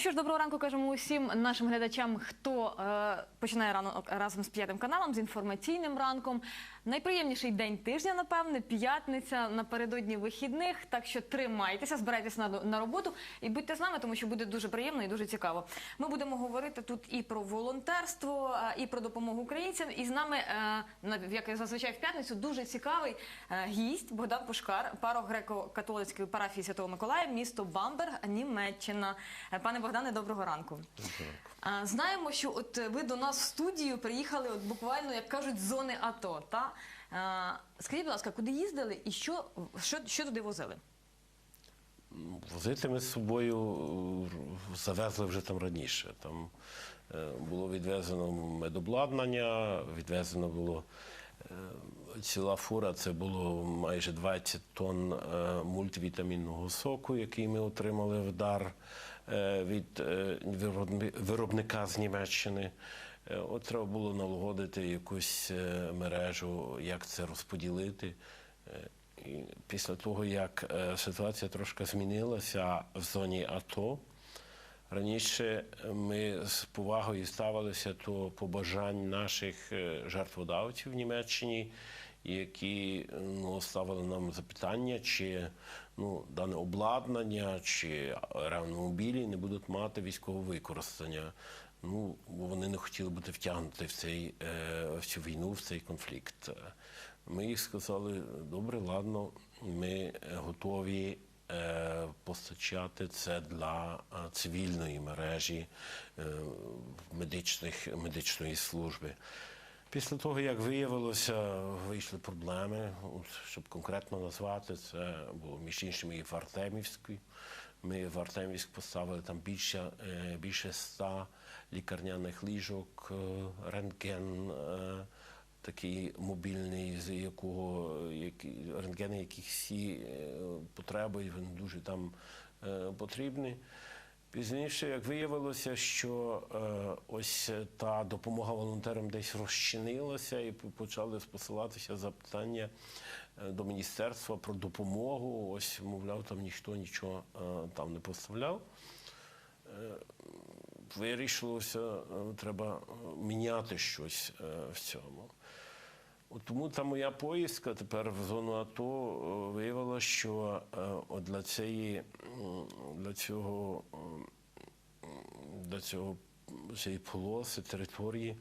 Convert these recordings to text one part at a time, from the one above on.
що ж, доброго ранку кажемо усім нашим глядачам, хто е, починає ранок разом з п'ятим каналом, з інформаційним ранком. Найприємніший день тижня, напевне, п'ятниця напередодні вихідних. Так що тримайтеся, збирайтеся на, на роботу і будьте з нами, тому що буде дуже приємно і дуже цікаво. Ми будемо говорити тут і про волонтерство, і про допомогу українцям. І з нами, е, як зазвичай в п'ятницю, дуже цікавий е, гість Богдан Пушкар, парох греко-католицької парафії Святого Миколая, місто Бамберг, Німеччина. Е, Пане Богдане, доброго ранку. Знаємо, що от е, ви до нас в студію приїхали от буквально, як кажуть, з зони АТО. Та? Скажіть, будь ласка, куди їздили і що, що, що туди возили? Возити ми з собою е, завезли вже там раніше. Там е, було відвезено медобладнання, відвезено було ціла фура, це було майже 20 тонн мультивітамінного соку, який ми отримали в дар від е, виробника з Німеччини. Е, От треба було налагодити якусь е, мережу, як це розподілити. Е, і після того, як е, ситуація трошки змінилася в зоні АТО, раніше ми з повагою ставилися до побажань наших е, жертводавців в Німеччині, які ну, ставили нам запитання, чи ну, дане обладнання чи реанімобілі не будуть мати військового використання. Ну, вони не хотіли бути втягнуті в, цей, е, в цю війну, в цей конфлікт. Ми їх сказали, добре, ладно, ми готові е, постачати це для е, цивільної мережі медичних, медичної служби. Після того, як виявилося, вийшли проблеми, От, щоб конкретно назвати, це було між іншим і в Артемівській. Ми в Артемівськ поставили там більше, е, більше ста лікарняних ліжок, е, рентген, е, такий мобільний, з якого рентгени, яких всі потребують, він дуже там потрібний. Пізніше, як виявилося, що е, ось та допомога волонтерам десь розчинилася і почали посилатися запитання е, до міністерства про допомогу. Ось, мовляв, там ніхто нічого е, там не поставляв. Е, Вирішилося, е, треба е, міняти щось е, в цьому. Тому та моя поїздка тепер в зону АТО е, виявила, що е, для цієї для цього для цього цієї полоси території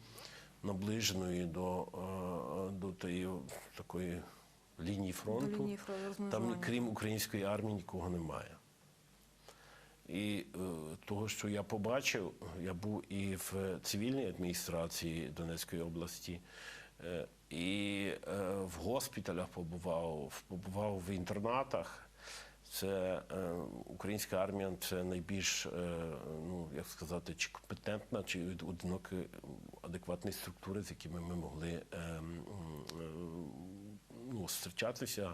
наближеної до, е, до тієї такої лінії фронту, лінії фронту, там крім української армії нікого немає. І е, того, що я побачив, я був і в цивільній адміністрації Донецької області, е, і е, в госпіталях побував, побував в інтернатах. Це е, українська армія це найбільш, е, ну як сказати, чи компетентна, чи одинокі адекватні структури, з якими ми могли е, е, ну, зустрічатися,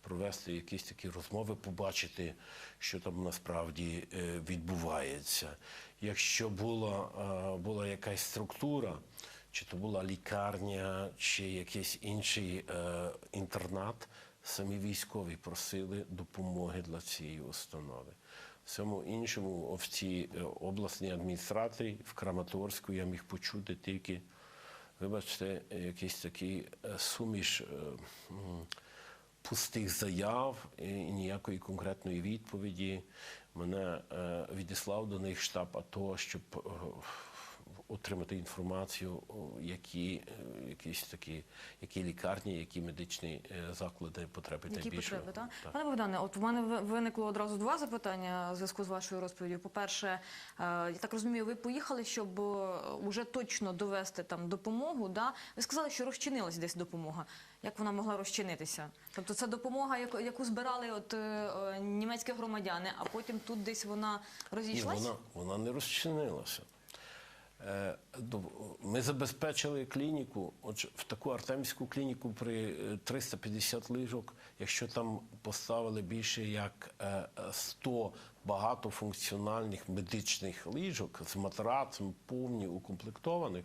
провести якісь такі розмови, побачити, що там насправді е, відбувається. Якщо була, е, була якась структура, чи то була лікарня, чи якийсь інший е, інтернат, самі військові просили допомоги для цієї установи. Всьому іншому в цій е, обласній адміністрації в Краматорську я міг почути тільки, вибачте, якийсь такий е, суміш. е, пустих заяв і ніякої конкретної відповіді. Мене відіслав до них штаб АТО, щоб отримати інформацію, які, е, якісь такі, які лікарні, які медичні е, заклади потреби Які найбільше. потреби, так? Так. Пане Богдане, от в мене виникло одразу два запитання в зв'язку з вашою розповіддю. По-перше, е, я так розумію, ви поїхали, щоб уже точно довести там допомогу. Да? Ви сказали, що розчинилась десь допомога. Як вона могла розчинитися? Тобто це допомога, яку, збирали от, німецькі громадяни, а потім тут десь вона Ні, вона, вона не розчинилася. Е, до- Ми забезпечили клініку, отже, в таку артемську клініку при е, 350 ліжок, якщо там поставили більше як е, е, 100 багатофункціональних медичних ліжок з матрацем, повні укомплектованих,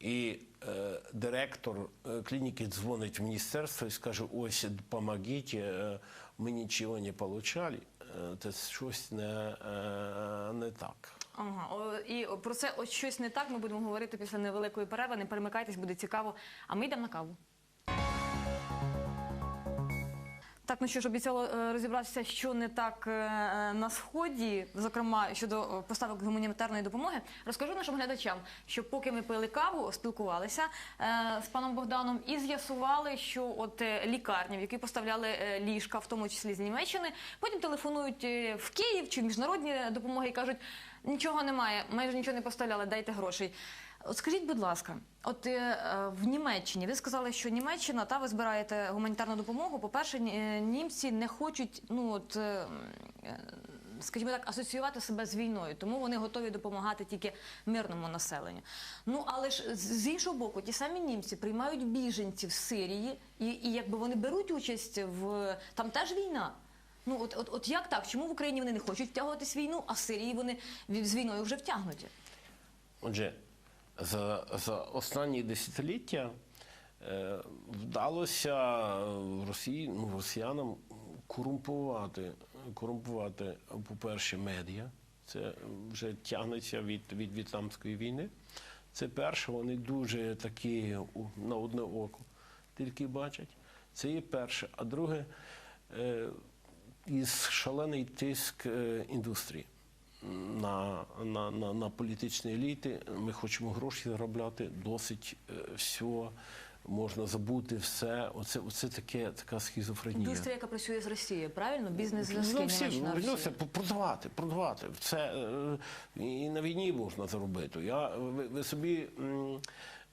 і е, директор е, клініки дзвонить в міністерство і скаже: ось допомогіть, е, ми нічого не отримали. Е, це щось не, е, не так. Ага, о, і про це ось щось не так. Ми будемо говорити після невеликої перерви. Не перемикайтесь, буде цікаво. А ми йдемо на каву. Так, ну що ж, обіцяла е, розібратися, що не так е, е, на сході, зокрема щодо поставок гуманітарної допомоги. Розкажу нашим глядачам, що поки ми пили каву, спілкувалися з паном Богданом і з'ясували, що от лікарні, в які поставляли ліжка, в тому числі з Німеччини, потім телефонують в Київ чи в міжнародні допомоги і кажуть, нічого немає, майже нічого не поставляли, дайте грошей. От скажіть, будь ласка, от е, е, в Німеччині ви сказали, що Німеччина та ви збираєте гуманітарну допомогу. По-перше, е, німці не хочуть, ну от. е, е, Скажімо так, асоціювати себе з війною, тому вони готові допомагати тільки мирному населенню. Ну але ж з- іншого боку, ті самі німці приймають біженців з Сирії, і, і якби вони беруть участь в там теж війна. Ну от, от, от як так? Чому в Україні вони не хочуть втягуватись війну, а в Сирії вони з війною вже втягнуті? Отже, за, за останні десятиліття е, вдалося е, Росії, ну, росіянам корумпувати, корумпувати, по-перше, медіа. Це вже тягнеться від, від в'єтнамської війни. Це перше, вони дуже такі на одне око тільки бачать. Це є перше. А друге, е, із шалений тиск е, індустрії на, на, на, на політичні еліти. Ми хочемо гроші заробляти, досить е, все, можна забути все. Оце, оце таке, така схізофренія. Індустрія, яка працює з Росією, правильно? Бізнес-зв'язки Ну, всі, Німеччина, ну, все, продавати, продавати. Це е, і на війні можна заробити. Я, ви, ви собі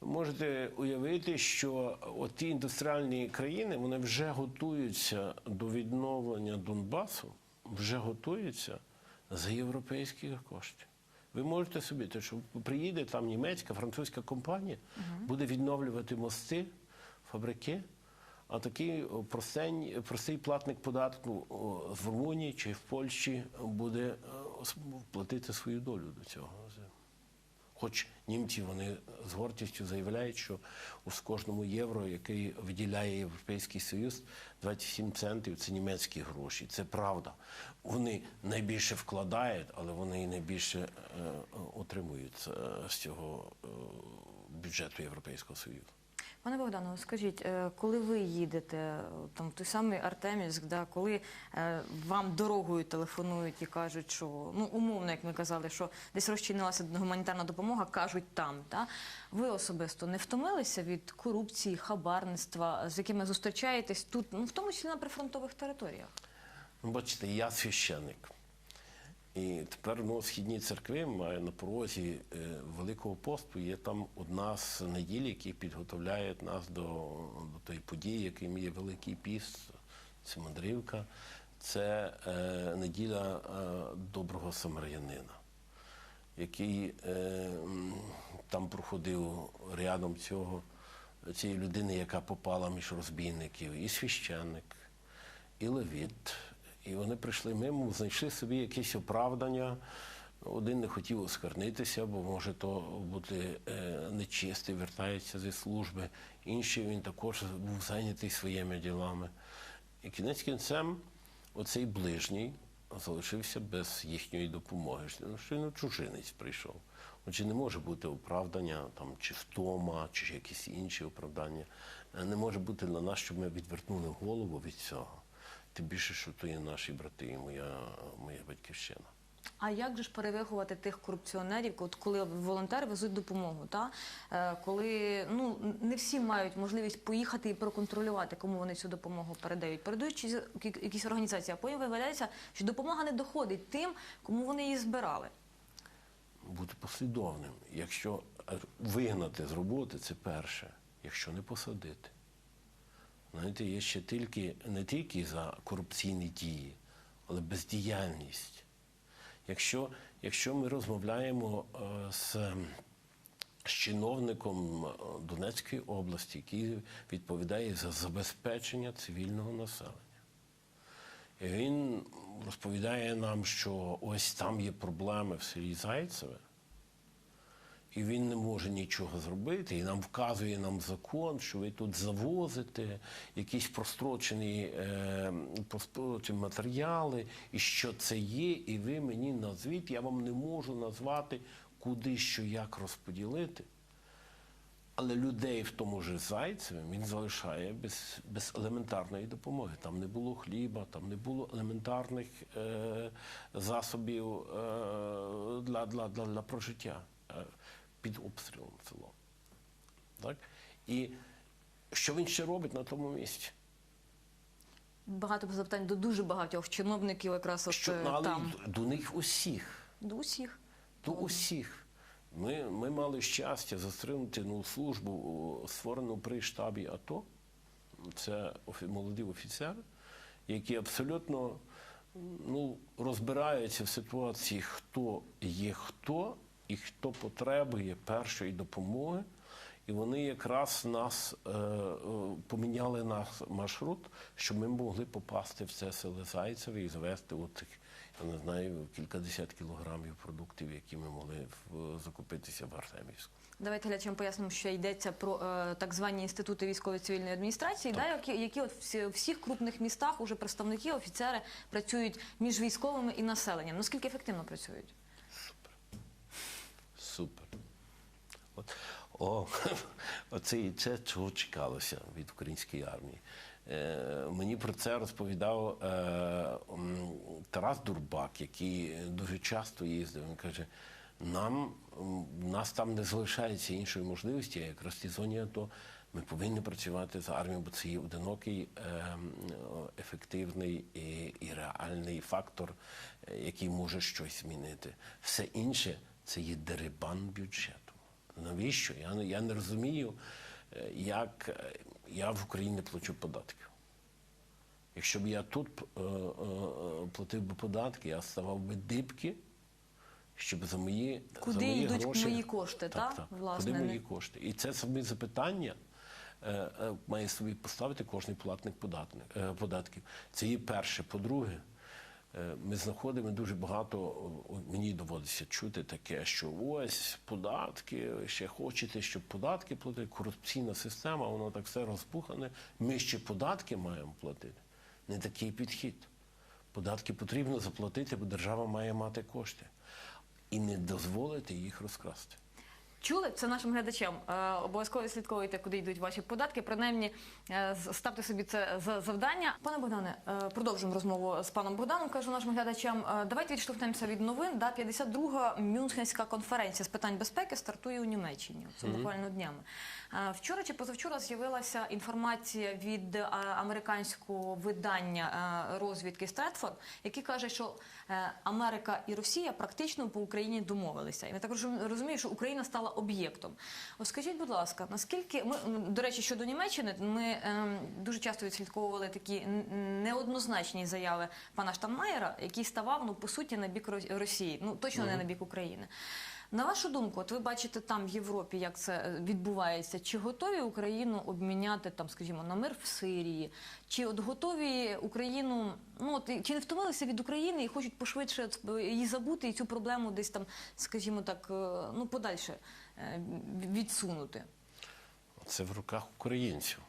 можете уявити, що ті індустріальні країни вони вже готуються до відновлення Донбасу, вже готуються за європейські коштів. Ви можете собі, те, що приїде там німецька, французька компанія, буде відновлювати мости, фабрики. А такий о, простень, простий платник податку в Румунії чи в Польщі буде е, платити свою долю до цього. Хоч німці вони з гордістю заявляють, що з кожному євро, який виділяє Європейський Союз, 27 центів це німецькі гроші. Це правда. Вони найбільше вкладають, але вони і найбільше е, отримують е, з цього е, бюджету Європейського Союзу. Пане Богдано, скажіть, е, коли ви їдете там той самий Артемівськ, да, коли е, вам дорогою телефонують і кажуть, що ну умовно, як ми казали, що десь розчинилася гуманітарна допомога, кажуть там. Да? Ви особисто не втомилися від корупції, хабарництва, з якими зустрічаєтесь тут, ну в тому числі на прифронтових територіях? Бачите, я священник. І тепер ну, східні церкви має на порозі е, Великого посту. Є там одна з неділь, які підготовляють нас до, до тої події, яким є Великий піст, це мандрівка. Це е, неділя е, доброго самарянина, який е, там проходив рядом цього, цієї людини, яка попала між розбійників, і священник, і левіт. І вони прийшли мимо, знайшли собі якісь оправдання. Один не хотів оскарнитися, бо може то бути е, нечистий, вертається зі служби. Інший він також був зайнятий своїми ділами. І кінець кінцем оцей ближній залишився без їхньої допомоги. Ну, Щойно чужинець прийшов. Отже, не може бути оправдання там, чи втома, чи якісь інші оправдання. Е, Не може бути на нас, щоб ми відвернули голову від цього. Тим більше, що то є наші брати і моя, моя батьківщина. А як же ж перевиховати тих корупціонерів, от коли волонтери везуть допомогу? Та? Е, коли ну, не всі мають можливість поїхати і проконтролювати, кому вони цю допомогу передають. Передають які- якісь організації, а потім виявляється, що допомога не доходить тим, кому вони її збирали. Бути послідовним. Якщо е, вигнати з роботи, це перше, якщо не посадити. Знаєте, є ще тільки, не тільки за корупційні дії, але бездіяльність. Якщо, якщо ми розмовляємо е, з, з чиновником е, Донецької області, який відповідає за забезпечення цивільного населення, і він розповідає нам, що ось там є проблеми в селі Зайцеве, і він не може нічого зробити, і нам вказує нам закон, що ви тут завозите якісь прострочені, е, прострочені матеріали, і що це є, і ви мені назвіть, я вам не можу назвати, куди що як розподілити. Але людей в тому ж Зайцеві він залишає без, без елементарної допомоги. Там не було хліба, там не було елементарних е, засобів е, для, для, для, для прожиття е, під обстрілом село. Так? І що він ще робить на тому місці? Багато запитань до дуже багатьох чиновників, якраз от Що, е, ну, але там. до них усіх. До усіх. До усіх. Ми, ми мали щастя застринути ну, службу, створену при штабі АТО. Це молоді офіцери, які абсолютно ну, розбираються в ситуації, хто є хто і хто потребує першої допомоги. І вони якраз нас е, е, поміняли наш маршрут, щоб ми могли попасти в це село Зайцеве і завести от я не знаю, кількадесят кілограмів продуктів, які ми могли в, закупитися в Артемівську. Давайте глядачам пояснимо, що йдеться про е, так звані інститути військової цивільної адміністрації, да, які, які от всі, всіх крупних містах уже представники, офіцери працюють між військовими і населенням. Наскільки ефективно працюють? Супер. От, о, оце це чого чекалося від української армії. Е, мені про це розповідав е, Тарас Дурбак, який дуже часто їздив. Він каже: нам нас там не залишається іншої можливості, як якраз в АТО. Ми повинні працювати з армією, бо це є одинокий, е, ефективний і, і реальний фактор, е, який може щось змінити. Все інше це є дерибан бюджету. Навіщо? Я, не- я не розумію, е, як е, я в Україні плачу податки. Якщо б я тут е, е, платив би податки, я ставав би дибки, щоб за мої, Куди за мої йдуть гроші... мої кошти, так, та? так, Власне, куди не- мої кошти. І це собі запитання е, е, має собі поставити кожний платник податник, е, податків. Це є перше. По-друге, ми знаходимо дуже багато, мені доводиться чути таке, що ось податки, ще хочете, щоб податки платити, корупційна система, воно так все розпухане. Ми ще податки маємо платити. Не такий підхід. Податки потрібно заплатити, бо держава має мати кошти. І не дозволити їх розкрасти. Чули це нашим глядачам? Е, обов'язково слідковуйте, куди йдуть ваші податки. Принаймні, е, з- ставте собі це за завдання. Пане Богдане, е, продовжуємо розмову з паном Богданом. Кажу нашим глядачам. е, давайте відштовхнемося від новин. Да, 52-га Мюнхенська конференція з питань безпеки стартує у Німеччині. Це буквально днями. Е, вчора чи позавчора з'явилася інформація від е, американського видання е, розвідки Стретфорд, який каже, що е, Америка і Росія практично по Україні домовилися. І я так розум- розумію, що Україна стала об'єктом. От скажіть, будь ласка, наскільки ми до речі, щодо Німеччини, ми е, дуже часто відслідковували такі неоднозначні заяви пана Штанмаєра, який ставав ну по суті на бік Ро- Росії, ну точно не на бік України. На вашу думку, от ви бачите там в Європі, як це е, відбувається, чи готові Україну обміняти там, скажімо, на мир в Сирії, чи от готові Україну, ну от чи не втомилися від України і хочуть пошвидше е, її забути і цю проблему десь там, скажімо так, е, ну подальше е, відсунути? Це в руках українців.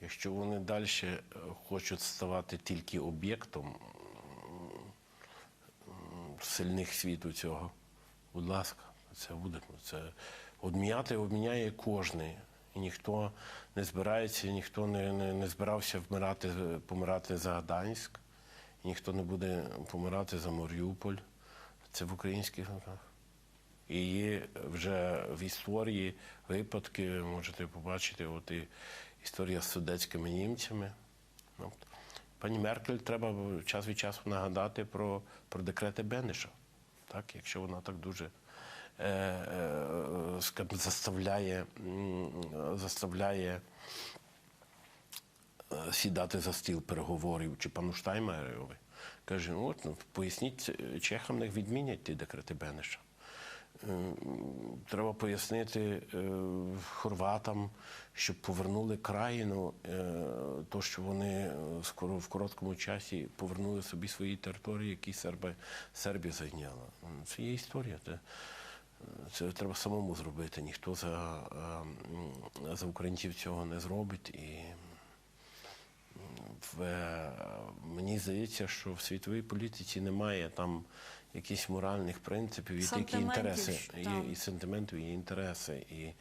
Якщо вони далі е, хочуть ставати тільки об'єктом сильних світу цього, будь ласка, це буде. Це обміняти обміняє кожний. І ніхто не збирається, ніхто не, не, не збирався вмирати, помирати за Гданськ, ніхто не буде помирати за Маріуполь. Це в українських руках. І є вже в історії випадки, можете побачити, от і історія з судецькими німцями. Пані Меркель треба час від часу нагадати про, про декрети Бенеша, так, якщо вона так дуже е, е, заставляє, заставляє е, сідати за стіл переговорів чи пану Штаймерові. Каже, ну от ну, поясніть чехам, не відмінять ті декрети Бенеша. Е, Треба пояснити е, хорватам, щоб повернули країну, е, то що вони скоро в короткому часі повернули собі свої території, які Серби, Сербія зайняла. Це є історія. Це, Це треба самому зробити. Ніхто за, за українців цього не зробить. І в, мені здається, що в світовій політиці немає там якихось моральних принципів, тільки Сантиментів, інтереси. так. і сентиментів, і інтереси. І,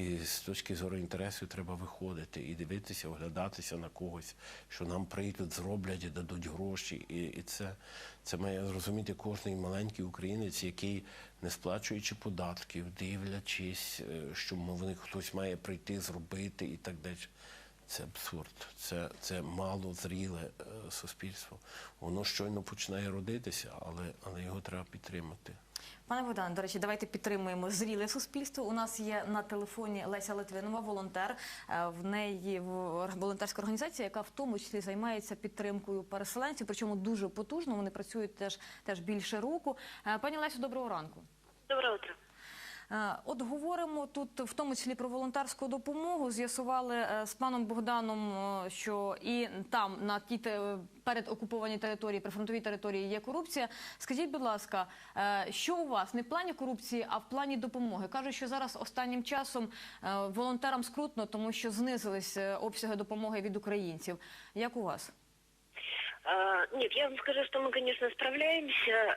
і з точки зору інтересів треба виходити і дивитися, оглядатися на когось, що нам прийдуть, зроблять і дадуть гроші. І, і це, це має зрозуміти кожний маленький українець, який, не сплачуючи податків, дивлячись, е, що мовник хтось має прийти, зробити і так далі. Це абсурд, це, це мало зріле е, суспільство. Воно щойно починає родитися, але, але його треба підтримати. Пане Богдане, до речі, давайте підтримуємо зріле суспільство. У нас є на телефоні Леся Литвинова, волонтер. Е, В неї в- волонтерська організація, яка в тому числі займається підтримкою переселенців, причому дуже потужно. Вони працюють теж теж більше року. Е, Пані Лесю, доброго ранку. Доброе утро. Е, От говоримо тут в тому числі про волонтерську допомогу. З'ясували е, з паном Богданом, е, що і там на ті те- перед окупованій території, прифронтовій території є корупція. Скажіть, будь ласка, що у вас не в плані корупції, а в плані допомоги? Кажуть, що зараз останнім часом волонтерам скрутно, тому що знизились обсяги допомоги від українців. Як у вас? Нет, я вам скажу, что мы, конечно, справляемся.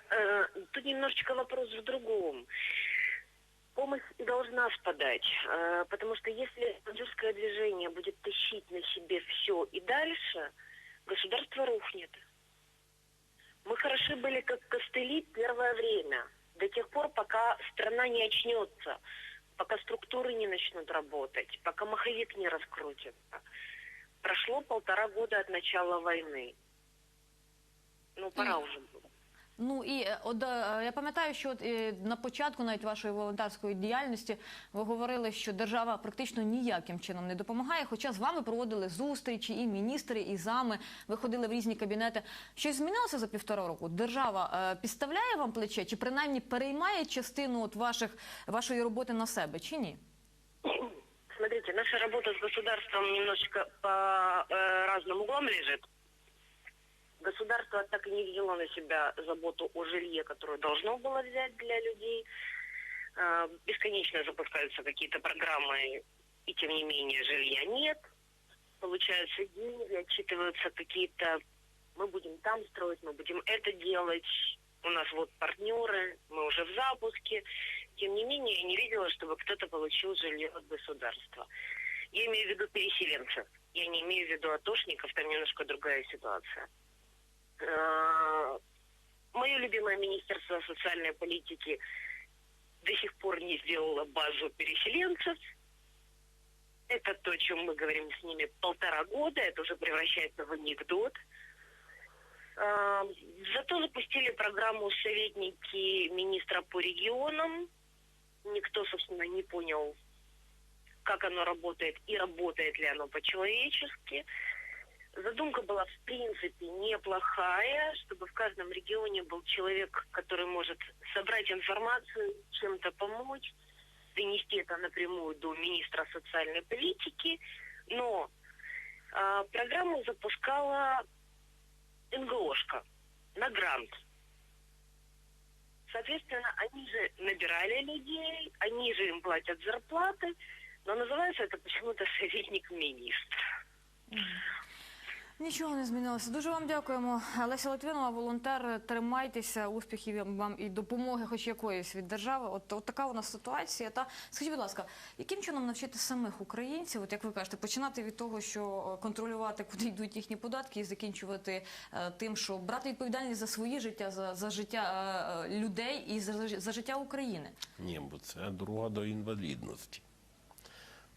Тут немножечко вопрос в другом. Помощь должна спадать, э, потому что если волонтерское движение будет тащить на себе все и дальше, государство рухнет. Мы хороши были как костыли первое время, до тех пор, пока страна не очнется, пока структуры не начнут работать, пока маховик не раскрутится. Прошло полтора года от начала войны. Ну, пора Мгм. уже было. Ну і е, от, е, я пам'ятаю, що от, е, на початку навіть вашої волонтерської діяльності ви говорили, що держава практично ніяким чином не допомагає. Хоча з вами проводили зустрічі і міністри, і зами, ви ходили в різні кабінети. Щось змінилося за півтора року? Держава е, підставляє вам плече, чи принаймні переймає частину от ваших вашої роботи на себе, чи ні? Смотрите, наша работа с государством немножечко по э, разным углам лежит. Государство так и не взяло на себя заботу о жилье, которое должно было взять для людей. Э, бесконечно запускаются какие-то программы, и тем не менее жилья нет. Получаются деньги, отчитываются какие-то... Мы будем там строить, мы будем это делать. У нас вот партнеры, мы уже в запуске. Тем не менее, я не видела, чтобы кто-то получил жилье от государства. Я имею в виду переселенцев. Я не имею в виду атошников, там немножко другая ситуация. Мое любимое Министерство социальной политики до сих пор не сделало базу переселенцев. Это то, о чем мы говорим с ними полтора года. Это уже превращается в анекдот. А, Зато запустили программу советники министра по регионам. Никто, собственно, не понял, как оно работает и работает ли оно по-человечески. Задумка была, в принципе, неплохая, чтобы в каждом регионе был человек, который может собрать информацию, чем-то помочь, донести это напрямую до министра социальной политики. Но а, программу запускала НГОшка на грант. Соответственно, они же набирали людей, они же им платят зарплаты, но называется это почему-то советник министра. Нічого не змінилося. Дуже вам дякуємо. Леся Литвинова, волонтер. Тримайтеся, успіхів вам і допомоги, хоч якоїсь від держави. От, от така у нас ситуація. Та скажіть, будь ласка, яким чином навчити самих українців, от як ви кажете, починати від того, що е, контролювати, куди йдуть їхні податки, і закінчувати е, тим, що брати відповідальність за своє життя, за, за життя е, е, людей і за, за життя України. Ні, бо це дорога до інвалідності.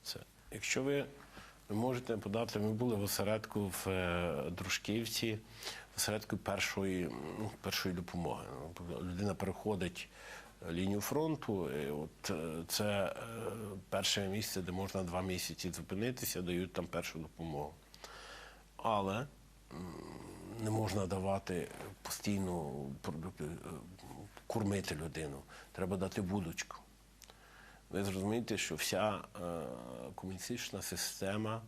Це. Якщо ви, ви можете подати, ми були в осередку в е, Дружківці, в осередку першої, ну, першої допомоги. Людина переходить лінію фронту. І от е, це е, перше місце, де можна два місяці зупинитися, дають там першу допомогу. Але не можна давати постійно е, кормити людину. Треба дати будочку. Ви зрозумієте, що вся е, комуністична система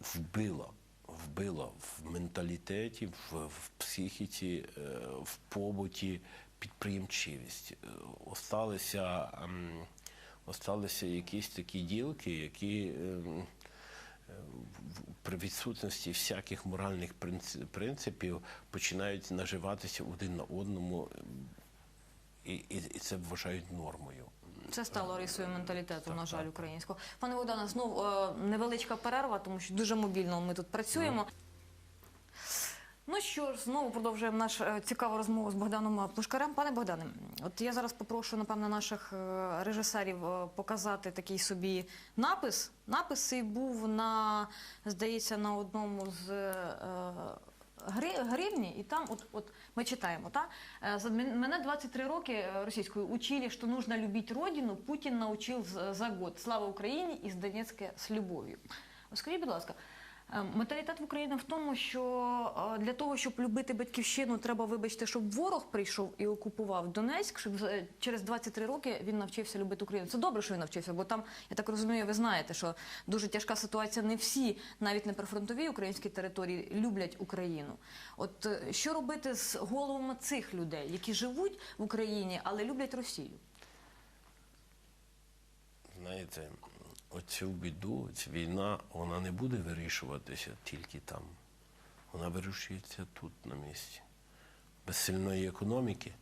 вбила, вбила в менталітеті, в, в психіці, е, в побуті підприємчивість. Е, Осталися, ем, осталися якісь такі ділки, які ем, при відсутності всяких моральних принципів починають наживатися один на одному, і, і, і це вважають нормою. Це стало рисою менталітету, на жаль, українського. Пане Богдане, знов е, невеличка перерва, тому що дуже мобільно ми тут працюємо. Ну що ж, знову продовжуємо нашу е, цікаву розмову з Богданом Плушкарем. Пане Богдане, от я зараз попрошу, напевно, наших е, режисерів е, показати такий собі напис. Напис цей був на, здається, на одному з е, гривні, і там, от, от ми читаємо, та? Е, за мен- мене 23 роки е, російською учили, що нужно любити родину, Путін научив з- за год. Слава Україні із Донецька з любов'ю. Скажіть, будь ласка, е, менталітет в Україні в тому, що е, для того, щоб любити батьківщину, треба, вибачте, щоб ворог прийшов і окупував Донецьк, щоб з- через 23 роки він навчився любити Україну. Це добре, що він навчився, бо там, я так розумію, ви знаєте, що дуже тяжка ситуація. Не всі, навіть не прифронтові українські території, люблять Україну. От е, що робити з головами цих людей, які живуть в Україні, але люблять Росію? Знаєте, оцю біду, ця війна, вона не буде вирішуватися тільки там. Вона вирішується тут, на місці. Без сильної економіки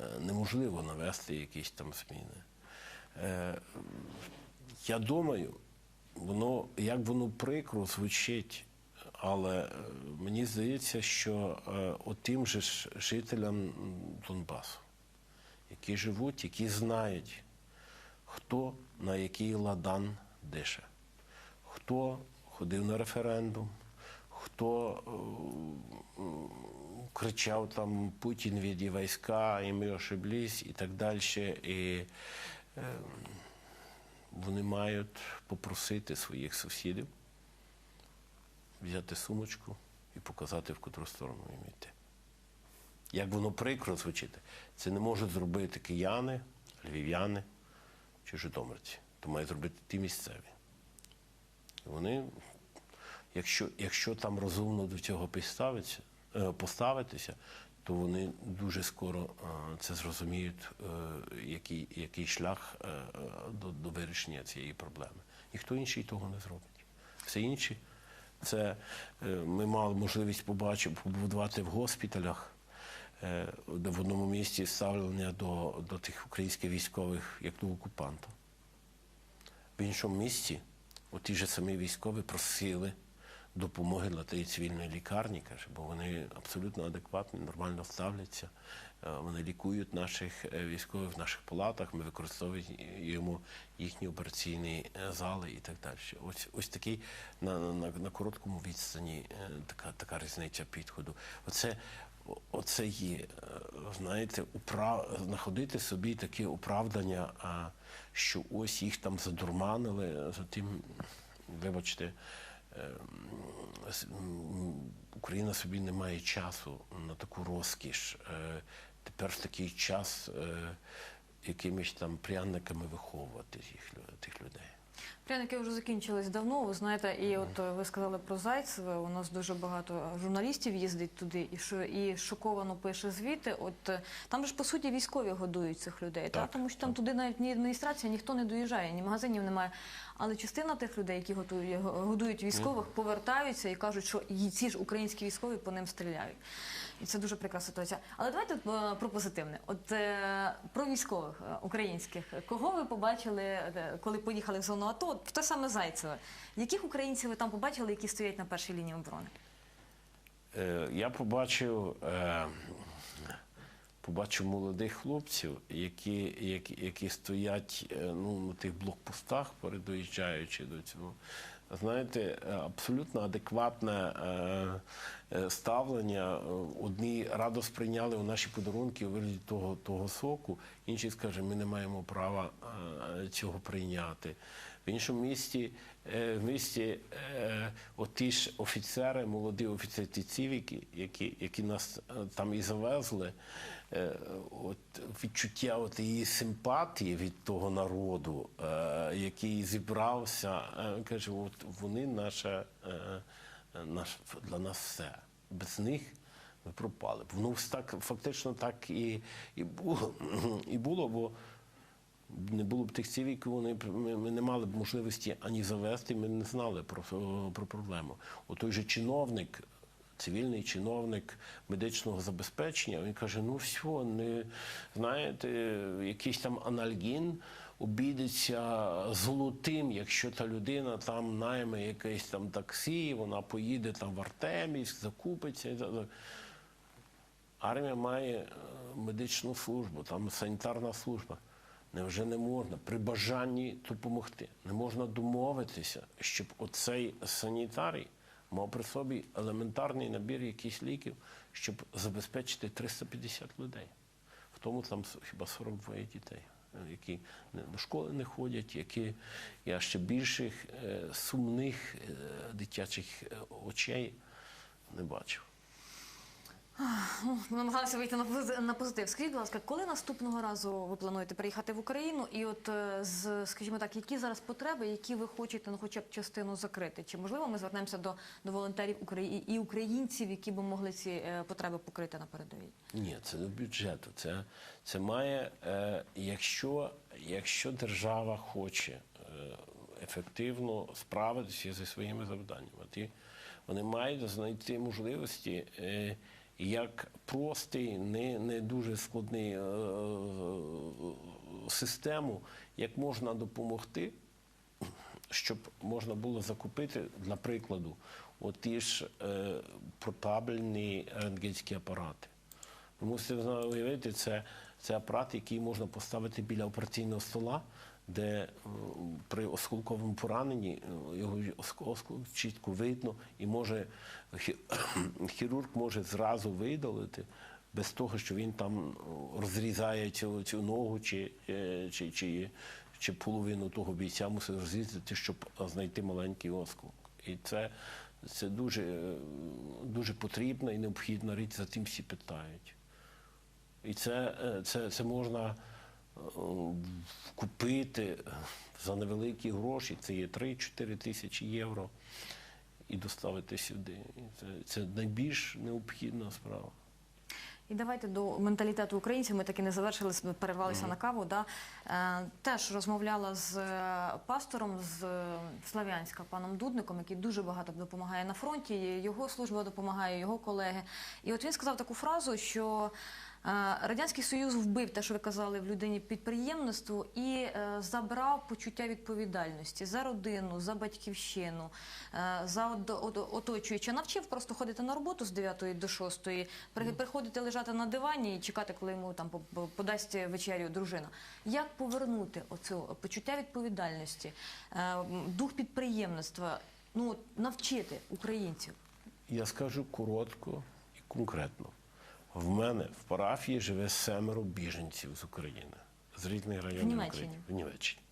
е, неможливо навести якісь там зміни. Е, Я думаю, воно, як воно прикро звучить, але е, мені здається, що отим же жителям Донбасу, які живуть, які знають, хто на який ладан дише, хто ходив на референдум, хто е, кричав там Путін віді війська, і ми ошиблись, і так далі. І е, вони мають попросити своїх сусідів взяти сумочку і показати, в котру сторону їм йти. Як воно прикро звучить, це не можуть зробити кияни, львів'яни чи житомирці. То мають зробити ті місцеві. І Вони, якщо, якщо там розумно до цього поставитися, е, то вони дуже скоро е, це зрозуміють, е, який, який шлях до, до вирішення цієї проблеми. Ніхто інший того не зробить. Все інші це ми мали можливість побачити, побудувати в госпіталях, в одному місці ставлення до, до тих українських військових як до окупанта. В іншому місці ті ж самі військові просили допомоги для тієї цивільної лікарні, каже, бо вони абсолютно адекватні, нормально ставляться. Е, Вони лікують наших е, військових в наших палатах, ми використовуємо їхні операційні е, зали і так далі. Ось, ось такий на, на, на короткому відстані е, така, така різниця підходу. Оце, оце є, е, знаєте, управ... знаходити собі таке оправдання, що ось їх там задурманили, затим, вибачте, е, с- м, Україна собі не має часу на таку розкіш. Е, Тепер в такий час е, якимись там пряниками виховувати їх, тих людей. Пряники вже закінчились давно. Ви знаєте, і от е, ви сказали про Зайцеве. У нас дуже багато журналістів їздить туди і шо- і шоковано пише звіти. От е, там ж по суті військові годують цих людей, так, Так, тому що там туди навіть ні адміністрація, ніхто не доїжджає, ні магазинів немає. Але частина тих людей, які готують годують військових, повертаються і кажуть, що ці ж українські військові по ним стріляють. І це дуже прикра ситуація. Але давайте е, про позитивне. От е, про військових е, українських. Кого ви побачили, коли поїхали в зону АТО? В те саме Зайцеве. Яких українців ви там побачили, які стоять на першій лінії оборони? Я побачив, побачив молодих хлопців, які, які, які стоять ну, на тих блокпостах, передоїжджаючи до цього. Знаєте, е, абсолютно адекватне е, е, ставлення. Одні радо сприйняли у наші подарунки у вигляді того, того соку, інші скажуть, ми не маємо права цього прийняти. В іншому місті, е, в місті е, оті ж офіцери, молоді офіцери, ті цивіки, які, які нас е, там і завезли, е, от відчуття от її симпатії від того народу, е, який зібрався, е, каже, от вони наша, е, наш, для нас все. Без них ми пропали. Воно так, фактично так і, і, було, і було, бо не було б тих цілей, які вони ми, ми не мали б можливості ані завести, ми не знали про, про проблему. От той же чиновник, цивільний чиновник медичного забезпечення, він каже: ну все, не знаєте, якийсь там анальгін обійдеться золотим, якщо та людина там найме якесь там таксі, вона поїде там в Артемівськ, закупиться і так. Армія має е, медичну службу, там санітарна служба. Невже не можна при бажанні допомогти? Не можна домовитися, щоб оцей санітарій мав при собі елементарний набір якихось ліків, щоб забезпечити 350 людей. В тому там хіба 42 дітей, е, які до школи не ходять, які я ще більших е, сумних е, дитячих очей не бачив. Ми намагалися вийти на позитив. Скажіть, будь ласка, коли наступного разу ви плануєте приїхати в Україну? І от е, скажімо так, які зараз потреби, які ви хочете ну, хоча б частину закрити? Чи можливо ми звернемося до, до волонтерів і українців, які би могли ці е, потреби покрити на передовій? Ні, це не бюджету. Це, має, е, якщо, держава хоче ефективно справитися зі своїми завданнями, вони мають знайти можливості, е, як простий, не, не дуже складний е, систему, як можна допомогти щоб можна було закупити, для прикладу, от ті ж е, портабельні рентгенські апарати. Ви мусите уявити, це, це апарат, який можна поставити біля операційного стола, де е, при осколковому пораненні е, його оск- осколок чітко видно, і може хірург може зразу видалити. Без того, що він там розрізає цю, цю ногу чи, е, чи, чи, чи половину того бійця мусить розрізати, щоб знайти маленький осколок. І це, це дуже, е, дуже потрібна і необхідна річ, за тим всі питають. І це, е, це, це можна е, купити за невеликі гроші, це є 3-4 тисячі євро, і доставити сюди. Це, це найбільш необхідна справа. І давайте до менталітету українців. Ми таки не завершили, перервалися на каву. Да? Е, теж розмовляла з е, пастором з е, Слав'янська, паном Дудником, який дуже багато допомагає на фронті. Його служба допомагає, його колеги. І от він сказав таку фразу, що е, Радянський Союз вбив те, що ви казали, в людині підприємництво і е, забрав почуття відповідальності за родину, за батьківщину, е, за от- от- оточуюче. Навчив просто ходити на роботу з 9 до 6, приходити лежати на дивані і чекати, коли йому там по- по- подасть вечерю дружина. Як повернути оцю почуття відповідальності, е, дух підприємництва, ну навчити українців? Я скажу коротко і конкретно. В мене в парафії живе семеро біженців з України, з різних районів України. В Німеччині.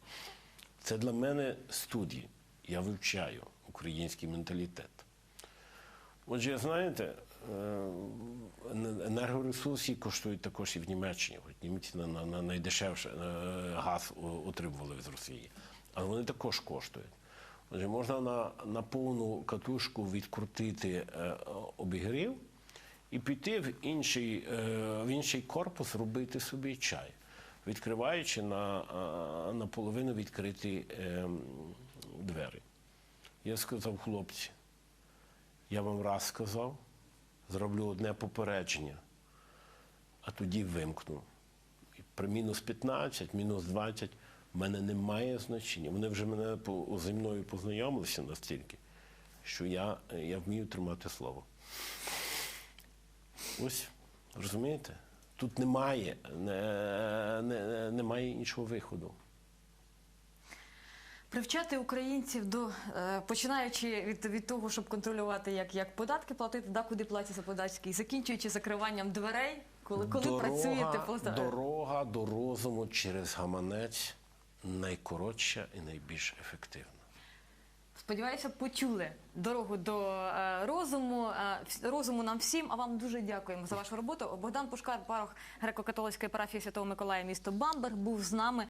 Це для мене студії. Я вивчаю український менталітет. Отже, знаєте, е, енергоресурси коштують також і в Німеччині. Хоч німці на, на, на найдешевше е, газ отримували з Росії. Але вони також коштують. Отже, можна на, на повну катушку відкрутити е, обігрів і піти в інший, е, в інший корпус робити собі чай, відкриваючи на, наполовину відкриті е, двері. Я сказав, хлопці, я вам раз сказав, зроблю одне попередження, а тоді вимкну. При мінус 15, мінус 20 в мене немає значення. Вони вже мене зі мною познайомилися настільки, що я, я вмію тримати слово. Ось, розумієте? Тут немає, не, не, немає іншого виходу. Привчати українців до е, починаючи від, від того, щоб контролювати, як, як податки платити, да, куди платяться податки, і закінчуючи закриванням дверей, коли, коли працюєте по дорога до розуму через гаманець найкоротша і найбільш ефективна. Сподіваюся, почули дорогу до е, розуму. Е, розуму нам всім. А вам дуже дякуємо за вашу роботу. Богдан Пушкар, парох греко-католицької парафії Святого Миколая, місто Бамберг, був з нами.